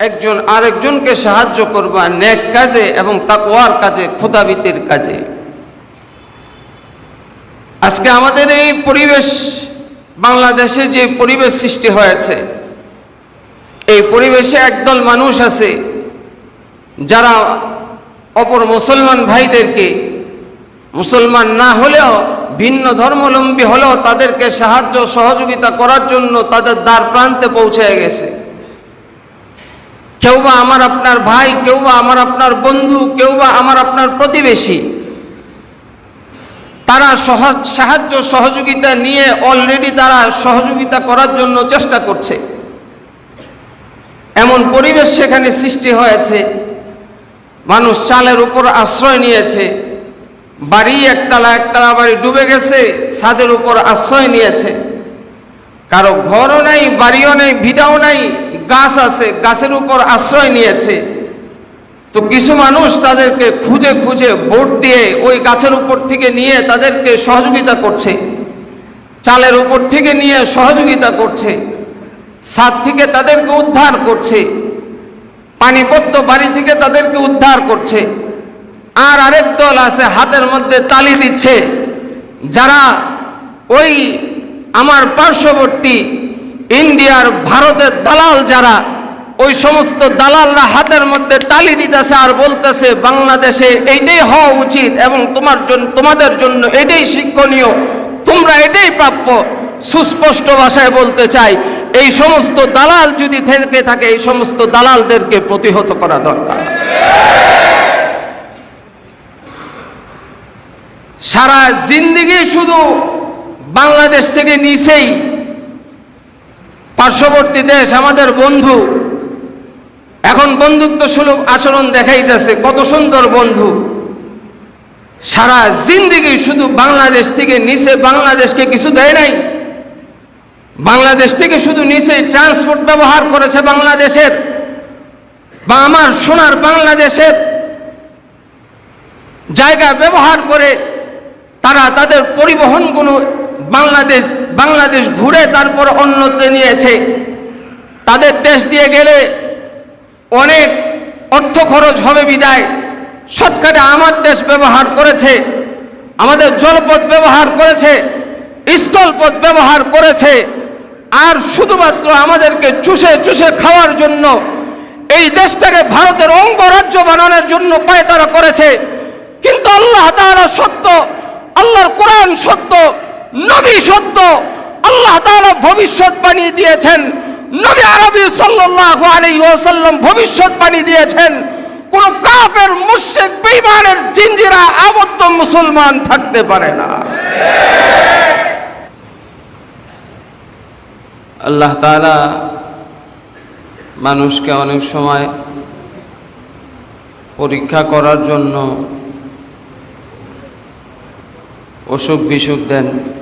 একজন আরেকজনকে সাহায্য করবা নেক কাজে এবং তাকওয়ার কাজে ক্ষুদাবিতির কাজে। আজকে আমাদের এই পরিবেশ, বাংলাদেশে যে পরিবেশ সৃষ্টি হয়েছে, এই পরিবেশে একদল মানুষ আছে যারা অপর মুসলমান ভাইদেরকে, মুসলমান না হলেও, ভিন্ন ধর্মাবলম্বী হলেও তাদেরকে সাহায্য, সহযোগিতা করার জন্য তাদের দ্বার প্রান্তে পৌঁছে গেছে। কেউ বা আমার আপনার ভাই কেউ বা আমার আপনার বন্ধু কেউ বা আমার আপনার প্রতিবেশী। তারা সহজ, সাহায্য, সহযোগিতা নিয়ে অলরেডি তারা সহযোগিতা করার জন্য চেষ্টা করছে। এমন পরিবেশ সেখানে সৃষ্টি হয়েছে। মানুষ চালের উপর আশ্রয় নিয়েছে। বাড়ি একতলা একতলা বাড়ি ডুবে গেছে, ছাদের উপর আশ্রয় নিয়েছে। কারও ঘরও নাই, বাড়িও নেই, ভিটাও নাই। গাছ আছে, গাছের উপর আশ্রয় নিয়েছে। তো কিছু মানুষ তাদেরকে খুঁজে খুঁজে ভোট দিয়ে ওই গাছের উপর থেকে নিয়ে তাদেরকে সহযোগিতা করছে। চালের উপর থেকে নিয়ে সহযোগিতা করছে। ছাদ থেকে তাদেরকে উদ্ধার করছে। পানিপত্য বাড়ি থেকে তাদেরকে উদ্ধার করছে। আর আরেক দল আছে, হাতের মধ্যে তালি দিচ্ছে। যারা ওই আমার পার্শ্ববর্তী ইন্ডিয়ার ভারতের দালাল যারা, ওই সমস্ত দালালরা হাতের মধ্যে তালি দিতেছে আর বলতেছে, বাংলাদেশে এইটাই হওয়া উচিত এবং তোমার জন্য তোমাদের জন্য এটাই শিক্ষণীয়। তোমরা এটাই প্রাপ্য। সুস্পষ্ট ভাষায় বলতে চাই, এই সমস্ত দালাল যদি থেকে থাকে, এই সমস্ত দালালদেরকে প্রতিহত করা দরকার। সারা জিন্দিগি শুধু বাংলাদেশ থেকে নিচেই পার্শ্ববর্তী দেশ আমাদের বন্ধু। এখন বন্ধুত্ব সুলভ আচরণ দেখাইতেছে। কত সুন্দর বন্ধু। সারা জিন্দিগি শুধু বাংলাদেশ থেকে নিচে বাংলাদেশকে কিছু দেয় নাই। বাংলাদেশ থেকে শুধু নিচে ট্রান্সপোর্ট ব্যবহার করেছে বাংলাদেশের। বা আমার সোনার বাংলাদেশের। জায়গা ব্যবহার করে তারা তাদের পরিবহনগুলো বাংলাদেশ বাংলাদেশ ঘুরে তারপর অন্যতে নিয়েছে। তাদের দেশ দিয়ে গেলে অনেক অর্থ খরচ হবে বিদায়। শর্টকাটে আমার দেশ ব্যবহার করেছে, আমাদের জলপথ ব্যবহার করেছে, স্থলপথ ব্যবহার করেছে। আর শুধুমাত্র আমাদেরকে চুষে চুষে খাওয়ার জন্য এই দেশটাকে ভারতের অঙ্গরাজ্য বানানোর জন্য পায়তারা করেছে। কিন্তু আল্লাহ তাআলা সত্য, আল্লাহর কোরআন সত্য নবী সত্য, আল্লাহ ভবিষ্যৎ বানিয়ে দিয়েছেন। নবী আরবি সাল্লাল্লাহু আলাইহি ভবিষ্যৎ বানিয়ে দিয়েছেন। কোন কাফের, মুশরিক, বেঈমানের জিনজিরা আবদ্ধ মুসলমান থাকতে পারে না। আল্লাহ তাআলা মানুষকে অনেক সময় পরীক্ষা করার জন্য অসুখ বিসুখ দেন।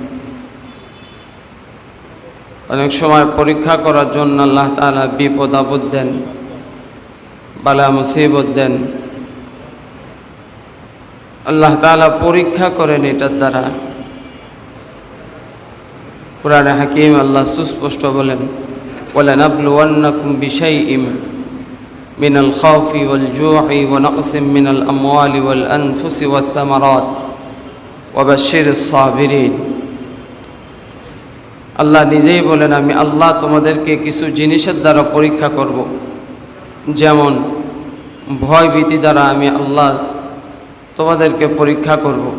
অনেক সময় পরীক্ষা করার জন্য আল্লাহ তালা বিপদ আপদ দেন, বালা মুসিবত দেন। আল্লাহ তালা পরীক্ষা করেন এটার দ্বারা। পুরান হাকিম আল্লাহ সুস্পষ্ট বলেন বলেন আবলু অন্যকুম বিষাই ইম মিনাল খাউফি ওয়াল জুহি ওয়া নাকসিম মিনাল আমওয়ালি ওয়াল আনফুসি ওয়াত সামারাত ওয়াবাশশিরিস সাবিরিন। আল্লাহ নিজেই বলেন, আমি আল্লাহ তোমাদেরকে কিছু জিনিসের দ্বারা পরীক্ষা করব। যেমন ভয় ভীতি দ্বারা আমি আল্লাহ তোমাদেরকে পরীক্ষা করব।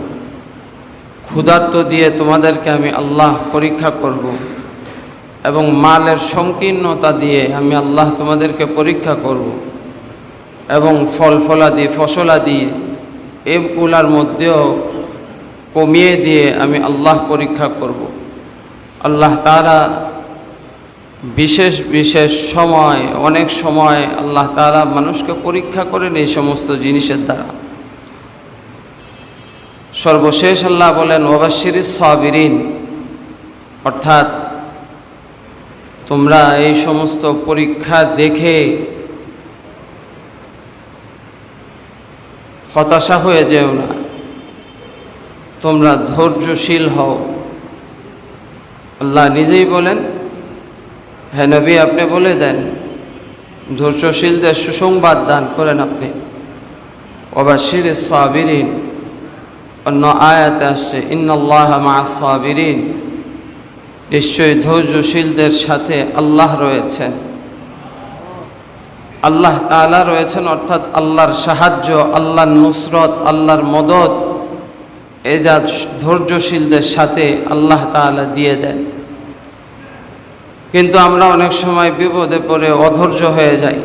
ক্ষুধার্ত দিয়ে তোমাদেরকে আমি আল্লাহ পরীক্ষা করব। এবং মালের সংকীর্ণতা দিয়ে আমি আল্লাহ তোমাদেরকে পরীক্ষা করব। এবং ফল ফলাদি, ফসলাদি এগুলার মধ্যেও কমিয়ে দিয়ে আমি আল্লাহ পরীক্ষা করব। আল্লাহ তারা বিশেষ বিশেষ সময়, অনেক সময় আল্লাহ তারা মানুষকে পরীক্ষা করেন এই সমস্ত জিনিসের দ্বারা। সর্বশেষ আল্লাহ বলেন ওবাশির সাবিরিন। অর্থাৎ, তোমরা এই সমস্ত পরীক্ষা দেখে হতাশা হয়ে যেও না। তোমরা ধৈর্যশীল হও। আল্লাহ নিজেই বলেন হ্যাঁ নবী আপনি বলে দেন, ধৈর্যশীলদের সুসংবাদ দান করেন আপনি। ওবাশির সাবিরিন, অন্য আয়াতে আসছে ইন্নআল্লাহ মা নিশ্চয়ই ধৈর্যশীলদের সাথে আল্লাহ রয়েছেন। আল্লাহ তাআলা রয়েছেন অর্থাৎ আল্লাহর সাহায্য, আল্লাহর নুসরত, আল্লাহর মদত। যা ধৈর্যশীলদের সাথে আল্লাহ তাআলা দিয়ে দেন। কিন্তু আমরা অনেক সময় বিপদে পড়ে অধৈর্য হয়ে যাই।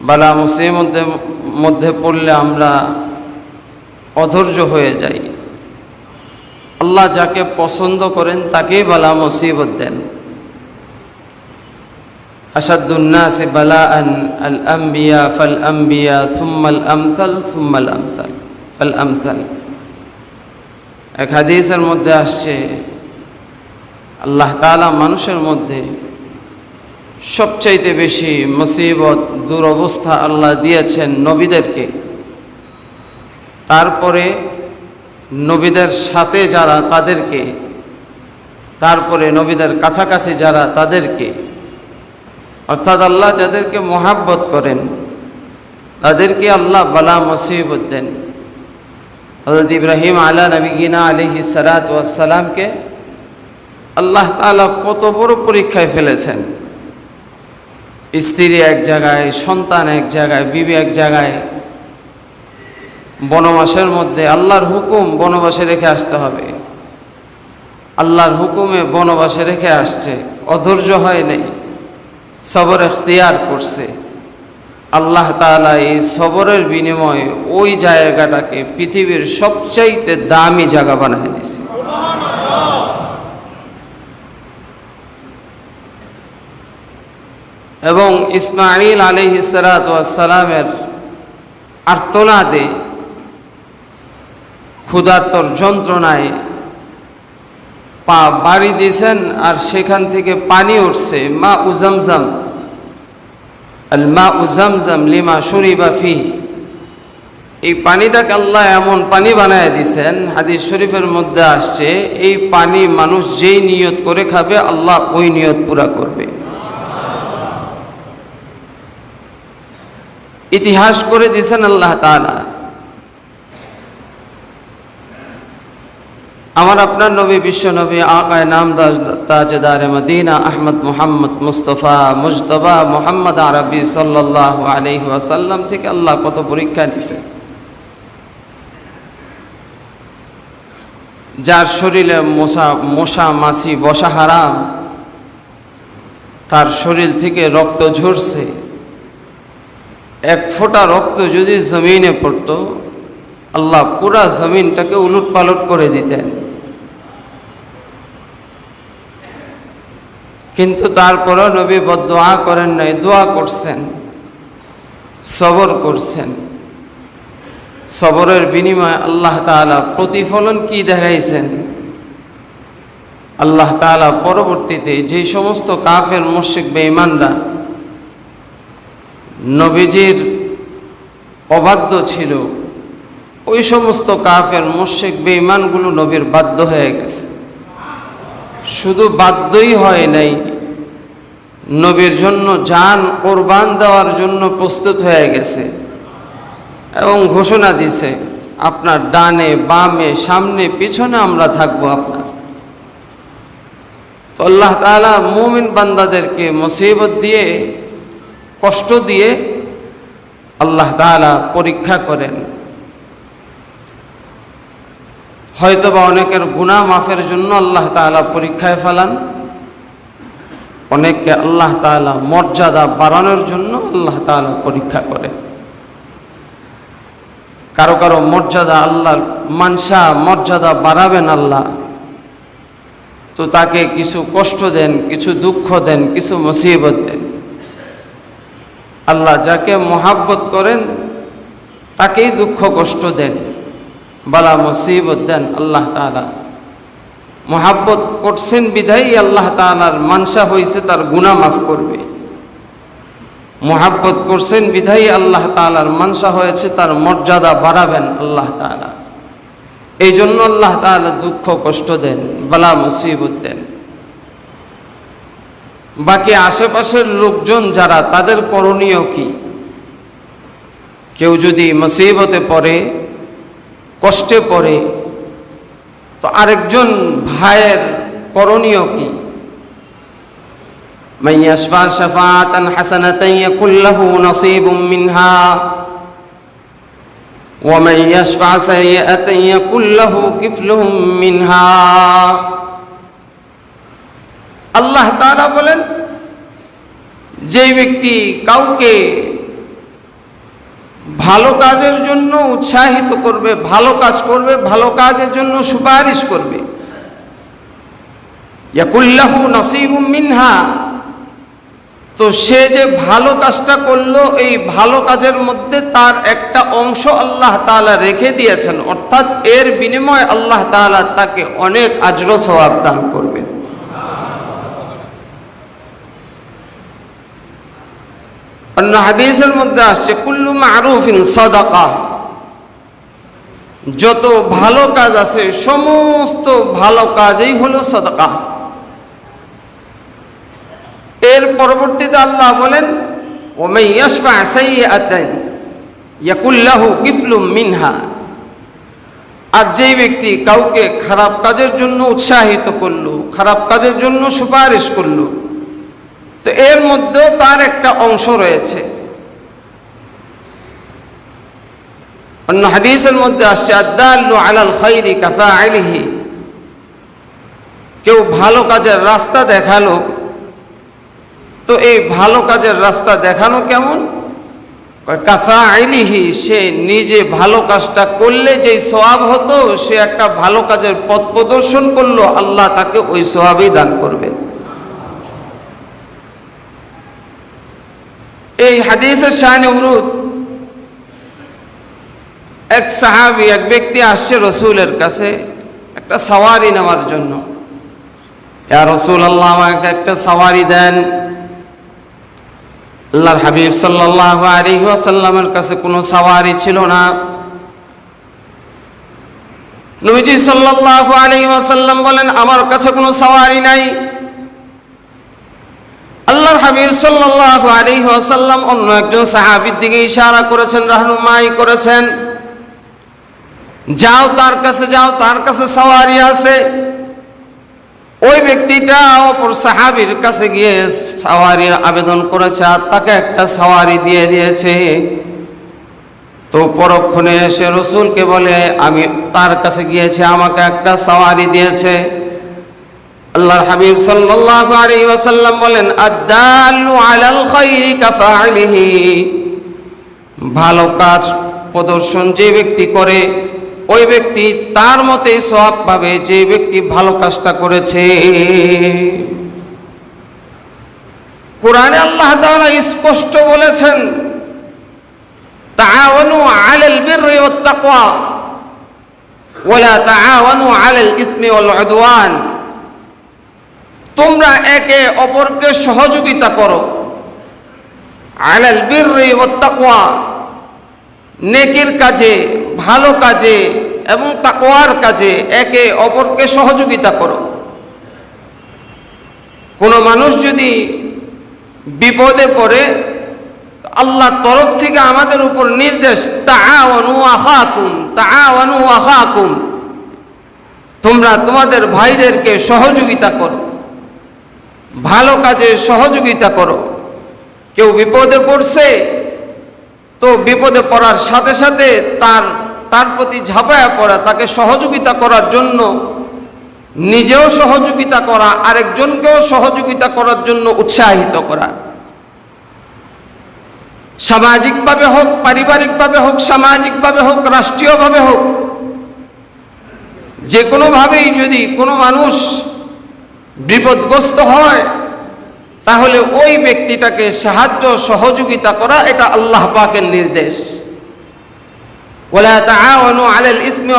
বালা মুসির মধ্যে মধ্যে পড়লে আমরা অধৈর্য হয়ে যাই। আল্লাহ যাকে পছন্দ করেন, তাকেই বালা মুসিবত দেন। আসাদুন্নাসে বালা আন আল আম্বিয়া ফাল আম্বিয়া সুম্মাল আমসাল সুম্মাল আমসাল। আমসাল। এক হাদিসের মধ্যে আসছে, আল্লাহ তাআলা মানুষের মধ্যে সবচাইতে বেশি মুসিবত, দুরবস্থা আল্লাহ দিয়েছেন নবীদেরকে। তারপরে নবীদের সাথে যারা তাদেরকে, তারপরে নবীদের কাছাকাছি যারা তাদেরকে, অর্থাৎ আল্লাহ যাদেরকে মোহাব্বত করেন, তাদেরকে আল্লাহ বালা মুসিবত দেন। হজরত ইব্রাহিম আলা নবীনা আলহি সালাত ওয়াসালামকে আল্লাহ তাআলা কত বড় পরীক্ষায় ফেলেছেন। স্ত্রী এক জায়গায়, সন্তান এক জায়গায়, বিবি এক জায়গায়। বনবাসের মধ্যে আল্লাহর হুকুম বনবাসে রেখে আসতে হবে। আল্লাহর হুকুমে বনবাসে রেখে আসছে, অধৈর্য হয় নাই, সবর এখতিয়ার করছে। আল্লাহ তাআলা এই সবরের বিনিময়ে ওই জায়গাটাকে পৃথিবীর সবচাইতে দামি জায়গা বানিয়ে দিছে এবং ইসমাইল আলী সালামের আর্তনাদে ক্ষুধার্তর যন্ত্রণায় পা বাড়ি দিয়েছেন আর সেখান থেকে পানি উঠছে, মা উজামজাম আল মা উজামজাম লিমা শরীবা ফি এই পানিটাকে আল্লাহ এমন পানি বানায় দিছেন, হাদিস শরীফের মধ্যে আসছে, এই পানি মানুষ যেই নিয়ত করে খাবে, আল্লাহ ওই নিয়ত পুরা করবে। ইতিহাস করে দিছেন আল্লাহ তাআলা। আমার আপনার নবী, বিশ্ব নবী, আকায় নাম তাজদার Medina, Ahmad Muhammad Mustafa, Mujtaba Muhammad আরবি সাল্লাহ আলহি ওয়াসাল্লাম থেকে আল্লাহ কত পরীক্ষা নিছে। যার শরীরে মশা মশা, মাছি, বসা হারাম, তার শরীর থেকে রক্ত ঝরছে। এক ফোঁটা রক্ত যদি জমিনে পড়তো, আল্লাহ পুরা জমিনটাকে উলট পালট করে দিতেন। কিন্তু তারপরও নবী বদোয়া করেন নাই, দোয়া করছেন, সবর করছেন। সবরের বিনিময়ে আল্লাহ তাআলা প্রতিফলন কি দেখাইছেন? আল্লাহ তাআলা পরবর্তীতে যে সমস্ত কাফের, মুশরিক, বেঈমানরা নবীজির অবাধ্য ছিল, ওই সমস্ত কাফের, মুশরিক, বেঈমানগুলো নবীর বাধ্য হয়ে গেছে। শুধু বাধ্যই হয় নাই, নবীর জন্য যান কোরবান দেওয়ার জন্য প্রস্তুত হয়ে গেছে এবং ঘোষণা দিছে, আপনার ডানে, বামে, সামনে, পিছনে আমরা থাকব আপনার। তো আল্লাহ তাআলা মুমিন বান্দাদেরকে মুসিবত দিয়ে, কষ্ট দিয়ে আল্লাহ তাআলা পরীক্ষা করেন। হয়তোবা অনেকের গুণা মাফের জন্য আল্লাহ তাআলা পরীক্ষায় ফেলান। অনেককে আল্লাহ তাআলা মর্যাদা বাড়ানোর জন্য আল্লাহ তাআলা পরীক্ষা করে। কারও কারও মর্যাদা আল্লাহর মানসা মর্যাদা বাড়াবেন আল্লাহ। তো তাকে কিছু কষ্ট দেন, কিছু দুঃখ দেন, কিছু মুসিবত দেন। আল্লাহ যাকে মহাব্বত করেন, তাকেই দুঃখ কষ্ট দেন। বালা মুসিবত দেন আল্লাহ তাআলা। মহাব্বত করছেন বিধাই আল্লাহ তাআলার মানসা হয়েছে তার গুণা মাফ করবে। মহাব্বত করছেন বিধাই আল্লাহ তাআলার মানসা হয়েছে তার মর্যাদা বাড়াবেন আল্লাহ তাআলা। এই জন্য আল্লাহ তাআলা দুঃখ কষ্ট দেন, বালা মুসিবত দেন। বাকি আশেপাশের লোকজন যারা, তাদের করণীয় কি? কেউ যদি মুসিবতে পড়ে কষ্টে পড়ে। তো আরেকজন ভাইয়ের করণীয় কি? মাইয়াসফা শাফাতান হাসানাতান ইয়াকুল লাহু নসীবুম মিনহা ওয়া মান ইয়াসফা সাইয়াতান ইয়াকুল লাহু কিফলুহুম মিনহা। আল্লাহ তাআলা বলেন যে ব্যক্তি কাউকে ভালো কাজের জন্য উৎসাহিত করবে, ভালো কাজ করবে, ভালো কাজের জন্য সুপারিশ করবে। মিনহা। তো সে যে ভালো কাজটা করল, এই ভালো কাজের মধ্যে তার একটা অংশ আল্লাহ তাআলা রেখে দিয়েছেন, অর্থাৎ এর বিনিময়ে আল্লাহ তাআলা তাকে অনেক আজর সওয়াব দান করবেন অন্য হাদিসের মধ্যে আসছে, কুল্লু মারুফিন সদাকা। যত ভালো কাজ আছে, সমস্ত ভালো কাজই হলো সদাকা। এর পরবর্তীতে আল্লাহ বলেন ইয়াকুল্লাহু মিনহা। আর যেই ব্যক্তি কাউকে খারাপ কাজের জন্য উৎসাহিত করল, খারাপ কাজের জন্য সুপারিশ করল তো এর মধ্যেও তার একটা অংশ রয়েছে। অন্য হাদিসের মধ্যে আসছে আদাল্লু আলাল খাইরি কাফা আলিহি কেউ ভালো কাজের রাস্তা দেখাল, তো এই ভালো কাজের রাস্তা দেখানো কেমন? কাফা আইলিহি সে নিজে ভালো কাজটা করলে যেই সোয়াব হতো, সে একটা ভালো কাজের পথ প্রদর্শন করল, আল্লাহ তাকে ওই সোয়াবই দান করবেন এই হাদিসের শাহানি অনুরোধ। এক সাহাবি, এক ব্যক্তি আসছে রসুলের কাছে একটা সাওয়ারি নেওয়ার জন্য। ইয়া রসুল আল্লাহ আমাকে একটা সাওয়ারি দেন। আল্লাহর হাবিব সাল্লাহ আলী ওয়াসাল্লামের কাছে কোনো সাওয়ারি ছিল না। নবীজি সাল্লাহ আলী ওয়াসাল্লাম বলেন, আমার কাছে কোনো সাওয়ারি নাই। আল্লাহর হাবিব সাল্লাহ আলী ওয়াসাল্লাম অন্য একজন সাহাবির দিকে ইশারা করেছেন, রাহনুমাই করেছেন। যাও তার কাছে, যাও তার কাছে সওয়ারি আছে। ওই ব্যক্তিটা অপর সাহাবির কাছে গিয়ে সাওয়ারির আবেদন করেছে আর তাকে একটা সাওয়ারি দিয়ে দিয়েছে। তো পরক্ষণে এসে রসুলকে বলে, আমি তার কাছে গিয়েছে, আমাকে একটা সাওয়ারি দিয়েছে। আল্লাহর হাবিব সাল্লাল্লাহু আলাইহি ওয়াসাল্লাম বলেন আদাল্লু আলাল খাইরি কাফাইলিহি ভালো কাজ প্রদর্শন যে ব্যক্তি করে, ওই ব্যক্তি তার মতে সব পাবে যে ব্যক্তি ভালো কাজটা করেছে। কোরআনে আল্লাহ তাআলা স্পষ্ট বলেছেন, তাআওয়ানু আলাল বিররি ওয়াত তাকওয়া, ওয়ালা তাআওয়ানু আলাল ইসমি ওয়াল উদওয়ান। তোমরা একে অপরকে সহযোগিতা করো। আলাল ওয়াত তাকওয়া, নেকির কাজে, ভালো কাজে এবং তাকওয়ার কাজে একে অপরকে সহযোগিতা করো। কোনো মানুষ যদি বিপদে পড়ে, আল্লাহর তরফ থেকে আমাদের উপর নির্দেশ, তাআওয়ানু তোমরা তোমাদের ভাইদেরকে সহযোগিতা করো। ভালো কাজে সহযোগিতা করো। কেউ বিপদে পড়ছে, তো বিপদে পড়ার সাথে সাথে তার তার প্রতি ঝাঁপায়া পড়া, তাকে সহযোগিতা করার জন্য নিজেও সহযোগিতা করা, আরেকজনকেও সহযোগিতা করার জন্য উৎসাহিত করা। সামাজিকভাবে হোক, পারিবারিকভাবে হোক, সামাজিকভাবে হোক, রাষ্ট্রীয়ভাবে হোক, যে কোনোভাবেই যদি কোনো মানুষ বিপদগ্রস্ত হয়, তাহলে ওই ব্যক্তিটাকে সাহায্য, সহযোগিতা করা এটা আল্লাহ পাকের নির্দেশ। ওলা তাআওয়ানু আলাল ইসমি